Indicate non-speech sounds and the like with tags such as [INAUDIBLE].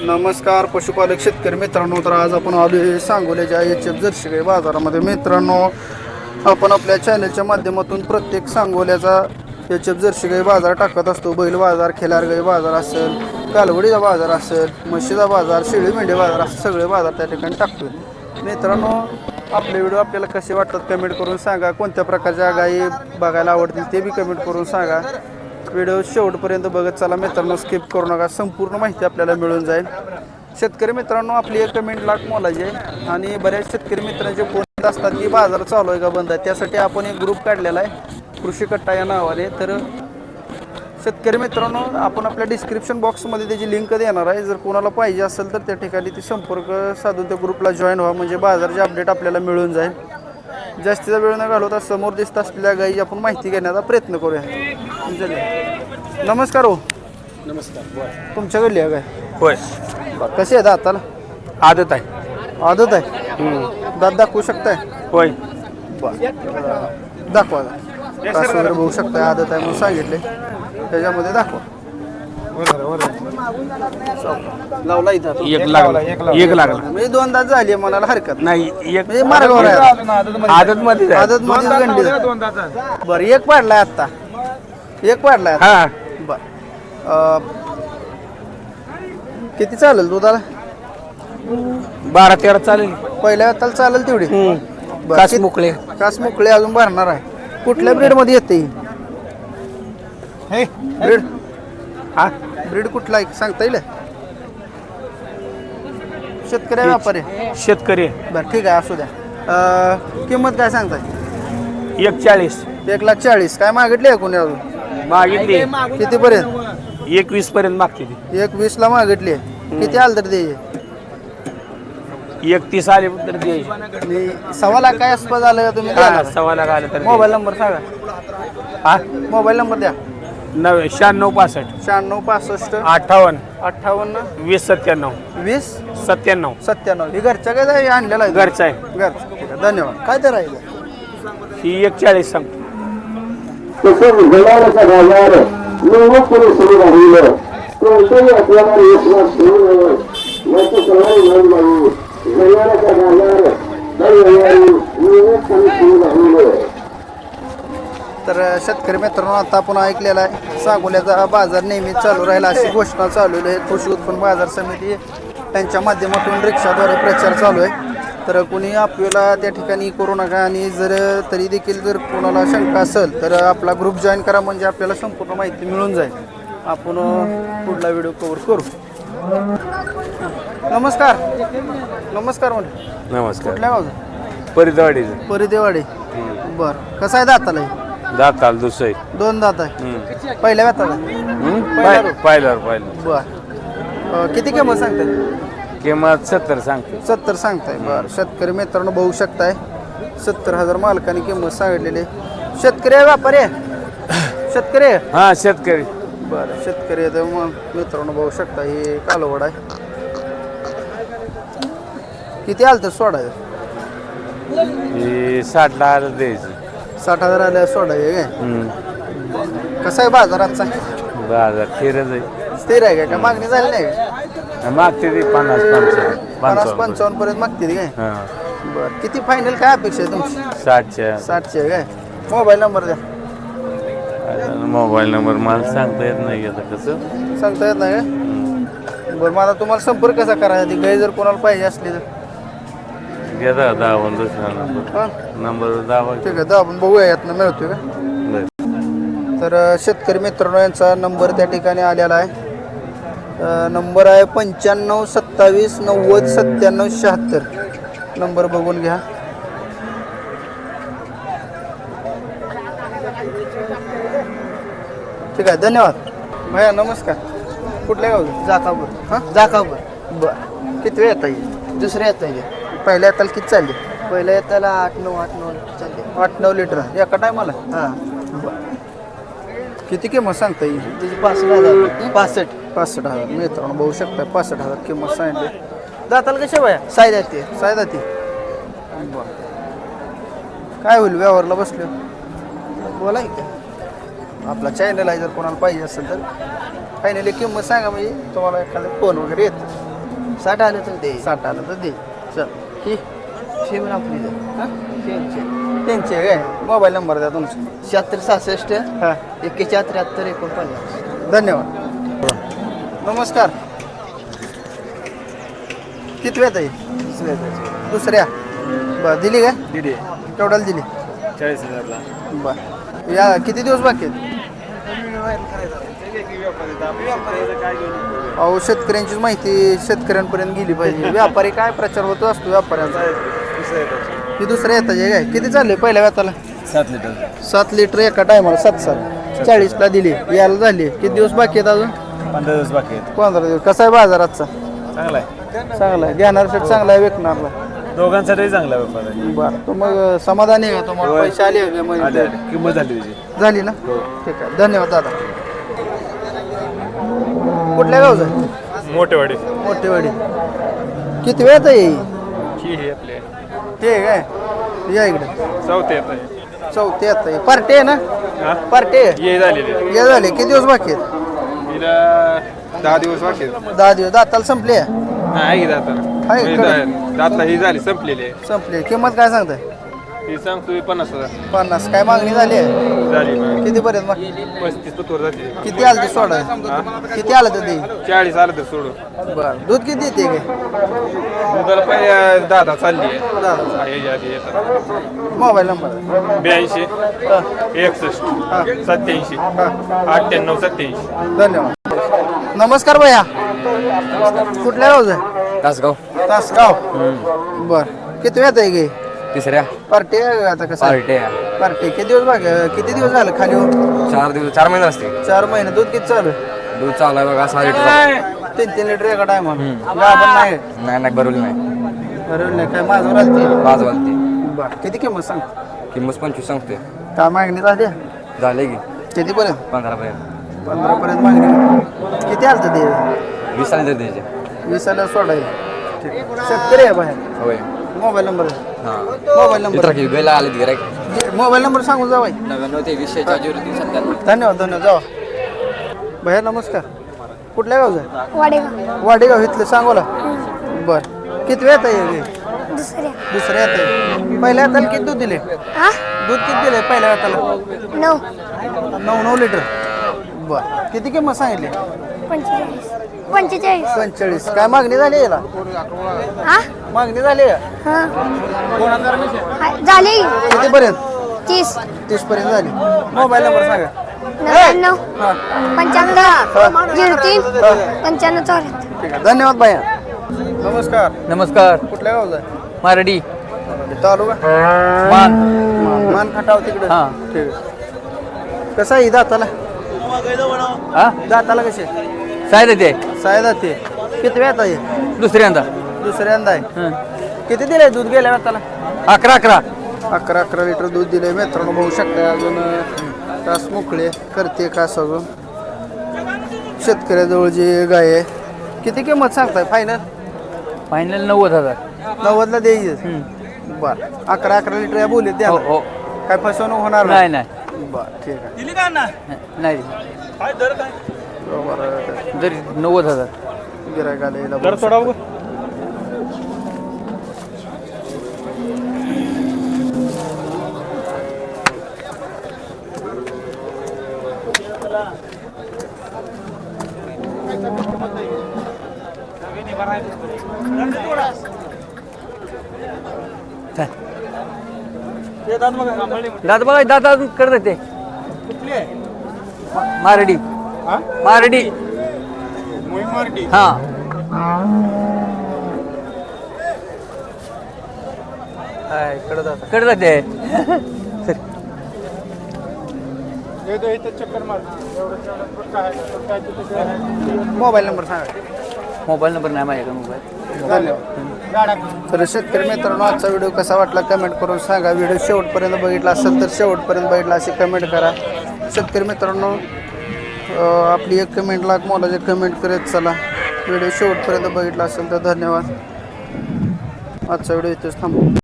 नमस्कार पशुपालक शेतकरी मित्रांनो तर आज आपण आलो आहे सांगोल्याच्या एच एफ जर्शी गाई बाजारामध्ये. मित्रांनो आपण आपल्या चॅनलच्या माध्यमातून प्रत्येक सांगोल्याचा एच एफ जर्शी गाई बाजार टाकत असतो. बैल बाजार खेलारगाई बाजार असेल कालवडीचा बाजार असेल म्हशीचा बाजार शेळी मेंढी बाजार असे सगळे बाजार त्या ठिकाणी टाकतो मित्रांनो आपले व्हिडिओ आपल्याला कसे वाटतात कमेंट करून सांगा. कोणत्या प्रकारच्या गायी बघायला आवडतील ते बी कमेंट करून सांगा. व्हिडिओ शेवटपर्यंत बघत चला. मित्रांनो स्किप करू नका. संपूर्ण माहिती आपल्याला मिळून जाईल. शेतकरी मित्रांनो आपली एक कमेंट लाख मोलाची आहे. आणि बऱ्याच शेतकरी मित्रांचे फोन असतात की बाजार चालू आहे का बंद आहे? त्यासाठी आपण एक ग्रुप काढलेला आहे. कृषी कट्टा या नावाने. तर शेतकरी मित्रांनो आपण आपल्या डिस्क्रिप्शन बॉक्समध्ये त्याची लिंक देणार आहे. जर कोणाला पाहिजे असेल तर त्या ठिकाणी ती संपर्क साधून त्या ग्रुपला जॉईन व्हा. म्हणजे बाजारचे अपडेट आपल्याला मिळून जाईल. जास्तीचा वेळ न घालवता समोर दिसत असलेल्या गायी आपण माहिती घेण्याचा प्रयत्न करूया. नमस्कार हो. नमस्कार तुमच्याकडली आहे काय? होय. बरं, कशी आहे दाताला? आदत आहे. आदत आहे? दात दाखवू शकताय? होय. दाखवा. तास वगैरे बघू शकताय आदत आहे म्हणून सांगितले. त्याच्यामध्ये दाखवा. लावला इथं आता. एक लागला. एक लागला. म्हणजे दोन दात झाली आहे हरकत नाही. एक म्हणजे मार्गावर आहे. आदत मध्ये आदत मध्ये बरं एक पाडलाय आता एक पाडलाय आता. हा. बर. अं, किती चालेल दुधाला? बारा तेरा चालेल. पहिल्या हाताला चालेल तेवढी. बरं, कास मोकळे. कास मोकळे अजून भरणार आहे. कुठल्या ब्रीडमध्ये येते? ही ब्रीड? हा. ब्रीड कुठला आहे? सांगता येईल? शेतकरी आहे, व्यापारी आहे? शेतकरी बरं ठीक आहे असू द्या. अं, किंमत काय सांगताय? एक चाळीस. एक लाख चाळीस. काय मागितली आहे कोणी अजून? मागितली. कितीपर्यंत एकवीस पर्यंत? मागते ती एक वीस ला मागितली. आहे किती आलं तर द्यायचे एकतीस आले तर द्यायची आणि सव्वा लाख काय आसपास आलं का तुम्ही? सव्वा लाख आले तर मोबाईल नंबर सांगा. हा? मोबाईल नंबर द्या. नव्हे शहाण्णव पासष्ट. शहाण्णव पासष्ट. अठ्ठावन्न. अठ्ठावन्न. वीस सत्त्याण्णव. वीस? सत्त्याण्णव. सत्त्याण्णव. ही घरच्या काय आणलेला आहे? घरचा आहे. घरचं. ठीक आहे धन्यवाद. काय तर राहिलं ही एक चाळीस सांगतो. तसंच गडाराचा बाजार निवडणूक सुरू राहिलं. कोणतंही आपल्याला एक वर्ष सुरू नये याची सर्वांनी नोंद नाही गडाराचा बाजार दरवेळी निवडणूक सुरू राहिलं. तर शेतकरी मित्रांनो आता आपण ऐकलेला आहे सांगोल्याचा बाजार नेहमी चालू राहिला अशी घोषणा चालू आहे. कृषी उत्पन्न बाजार समिती त्यांच्या माध्यमातून रिक्षाद्वारे प्रचार चालू आहे. तर कोणी आपल्याला त्या ठिकाणी करू नका आणि जर तरी देखील जर कोणाला शंका असेल तर आपला ग्रुप जॉईन करा म्हणजे आपल्याला संपूर्ण माहिती मिळून जाईल. आपण पुढला व्हिडिओ कव्हर करू. नमस्कार. नमस्कार म्हणजे नमस्कार. कुठल्या गावचं? परितवाडीचं परिदेवाडी बरं. कसं आहे दाताला हे? दाताल दुसरं दोन दात आहे. पहिल्या व्याताला पाहिल्यावर पाहिलं बर. किती किंमत सांगताय? किंमत सत्तर सांगतो सत्तर सांगताय बरं. शेतकरी मित्रांनो बघू शकताय. सत्तर हजार मालकाने किंमत सांगितलेली. आहे. शेतकरी आहे व्यापारी आहे. शेतकरी आहे? हा शेतकरी. बरं शेतकरी आहे तर मग मित्रांनो बघू शकता हे कालवड आहे. किती आलं तर सोडायचं ही साठला आलं द्यायचं. साठ हजार आल्या सोडायचे काय? हम्म. कसा आहे बाजार आजचा बाजार फिरत आहे. स्थिर आहे का मागणी झाली नाही? का? मागते ती पन्नास पंचावन्न. पन्नास पंचावन्न पंचावन्न पर्यंत. मागते ती काय? हा. बरं किती फायनल काय अपेक्षा आहे तुमची? साठच्या साठशे आहे काय? मोबाईल नंबर द्या. मोबाईल नंबर मला सांगता येत नाही आता कसं. सांगता येत नाही काय? बरं मला तुम्हाला संपर्क कसा करायचा? ती जर कोणाला पाहिजे असली तर. घेता दावा दुसरा नंबर. हां? नंबर दावा ठीक आहे तर आपण बघूया यातनं मिळतोय का? बरं. तर अ, शेतकरी मित्रांनो यांचा नंबर त्या ठिकाणी आलेला आहे. नंबर आहे पंच्याण्णव सत्तावीस नव्वद सत्त्याण्णव शहात्तर. नंबर बघून घ्या. ठीक आहे धन्यवाद. भैया नमस्कार. कुठल्या गाव? जाकापूर. हां? जाकापूर. बरं. किती वेळ येता येईल दुसऱ्या येत आहे पहिल्या येताला किती चालली? पहिल्या येताला आठ नऊ आठ नऊ चालले. आठ नऊ लिटर. एका टायमाला? हां. किती किंमत सांगता येईल? त्याची पासष्ट हजार. पासष्ट. पासष्ट हजार. मित्रांनो बघू शकता पासष्ट हजार किंमत सांगितली दाताला कशा बाया? साय जाते सायदा ती काय होईल व्यवहारला बसलो? बोला की. आपला चॅनल आहे जर कोणाला पाहिजे असेल तर. फायनली किंमत सांगा म्हणजे तुम्हाला एखादा फोन वगैरे येतं. साठ आलं तर दे. साठ आलं तर दे. चल. ही ठेवून आपली. हा? त्यांचे त्यांची आहे काय? मोबाईल नंबर द्या तुमचा. शहात्तर सहासष्ट हा. एक्केचाळीस त्र्याहत्तर एकोणपन्नास. धन्यवाद. नमस्कार. किती वेळ आहे? दुसऱ्या? बर दिली काय? दिदी केवढ्याला दिली. चाळीस हजारला. बर. या किती दिवस बाकी आहेत? अहो शेतकऱ्यांचीच माहिती शेतकऱ्यांपर्यंत गेली पाहिजे. [LAUGHS] व्यापारी काय प्रचार होतो असतो व्यापाऱ्यांचा? ही दुसऱ्या येतात काय? किती चालले पहिल्या व्याताला? सात लिटर. सात लिटर एका टायमाला सात सात चाळीसला दिली. यायला झाली. किती दिवस बाकी आहेत अजून? पंधरा दिवस बाकी आहेत. पंधरा दिवस. कसा आहे बाजार आजचा? चांगला आहे. चांगला आहे. घेणारसाठी चांगला आहे विकणारला. दोघांसाठी चांगला व्यापार आहे. बरं. तो मग समाधानी आहे का तुम्हाला. पैसे आले का आले मग आले. किंमत झाली त्याची झाली ना? ठीक आहे. धन्यवाद दादा. कुठल्या गावचं? मोठेवाडी. मोठेवाडी. किती वेळ आहे? ही हे आपले. ते काय? या इकडे. चौथे येत आहे चौथे आता पार्टी आहे ना? हा? पार्टी आहे. ये झालेले. या झाले. किती दिवस बाकी आहेत? हिला दहा दिवस बाकी आहेत. दहा दिवस. दाताला संपले नाही आहे की आहे, दाता दाता ही झाली संपलेली आहे. संपले किंमत काय सांगताय? ही सांगतो पन्नास हजार. पन्नास. काय मागणी झाली आहे? झाली मग. किती पर्यंत मग पस्तीस पतवर जाते. किती आलं ते सोडा. किती आलं तर ते चाळीस आलं तर सोडू बरं. दूध किती येते काय दुधाला पहिले दहा दहा चालली आहे. याच्या आधी येतात. Mobile number? ब्याऐंशी एकसष्ट सत्याऐंशी अठ्ठ्याण्णव सत्याऐंशी. धन्यवाद. नमस्कार भैया. कुठल्या गावचं? आहे तासगाव. तासगाव बर. किती वेळ आहे गे तिसऱ्या. पार्टी आहे आता कसं? Party party. किती दिवस बाकी किती दिवस झालं खाली? चार दिवस चार महिने असते चार महिने. दूध किती चालू आहे? दूध चालू आहे बघा सहा लिटर तीन तीन लिटर एका टायमा गाभण नाही. नाही नाही बरोबर नाही. बरोबर नाही. काय माझं राहते पाच वाजते बर. किती किंमत सांग? किंमत पंचवीस सांगते काय मागणी झाली? झाले की. किती पर्यंत? पंधरा पर्यंत पंधरा पर्यंत मागणी. किती आलं ते? वीस आले तर द्यायचे वीसाला सोडायला. ठीक. शेतकरी आहे बाहेर. होय. Mobile number mobile number. की गेला आले गिरायक मोबाईल नंबर सांगून जावाय नव्याण्णव तेवीसशे झिरो तीन सत्त्याण्णव. धन्यवाद धन्यवाद. जावा. भैया नमस्कार. कुठल्या गावचं वाडेगाव. वाडेगाव इथलं. सांगोला बर. किती वेळ येत आहे दुसऱ्या. दुसऱ्या येत आहे पहिल्या हाताला किती दूध दिले? हा? दूध किती दिले पहिल्या हाताला? नऊ. नऊ नऊ लिटर. बर. किती किंमत सांगितली? पंचेचाळीस. पंचेचाळीस. पंचेचाळीस. काय मागणी झाली याला? हा? मागणी झाली? का? हा हा, झाली. किती पर्यंत तीस. तीस पर्यंत झाली. मोबाईल नंबर सांगा. नव्याण्णव. हा. पंच्याण्णव. झिरो तीन पंच्याण्णव चौऱ्याहत्तर. ठीक आहे. धन्यवाद भैया नमस्कार. नमस्कार. कुठल्या गावचा आहे? मारडी. तालुका? मान. मान खटाव तिकडे. हा. ठीक आहे. कसं आहे दाताला? हा? दाताला कसे साय देते साय दाते किती वेळात आहे? दुसऱ्यांदा. दुसऱ्यांदा आहे. किती दिले दूध गेल्या वेळाला अकरा अकरा. अकरा अकरा लिटर दूध दिले मित्रांनो बघू शकता अजून अं, तास मोकळे करते कास अजून? शेतकऱ्याजवळ जी गाय आहे किती किंमत सांगताय? फायनल फायनल नव्वद हजार. नव्वदला द्यायची बर. अकरा अकरा लिटर या बोलीत द्या हो. हो. काय फसवणूक होणार नाही. नाही बर ठीक आहे. नाही जरी नव्वद हजार. गिरायकाला यायला बघू शकता. दात बघा दात अजून करत ते. मारडी. मारडी. हा. हाय, इकडं जाता. करत ते मोबाईल नंबर सांगा. मोबाईल नंबर नाही माझ्याकडे मोबाईल. धन्यवाद तर शेतकरी मित्रांनो आजचा व्हिडिओ कसा वाटला कमेंट करून सांगा. व्हिडिओ शेवटपर्यंत बघितला असेल तर शेवटपर्यंत बघितला असे कमेंट करा. शेतकरी मित्रांनो आपली एक कमेंट लाख मोलाचे कमेंट करत चला. व्हिडिओ शेवटपर्यंत बघितला असेल तर धन्यवाद. आजचा व्हिडिओ इथेच थांबू.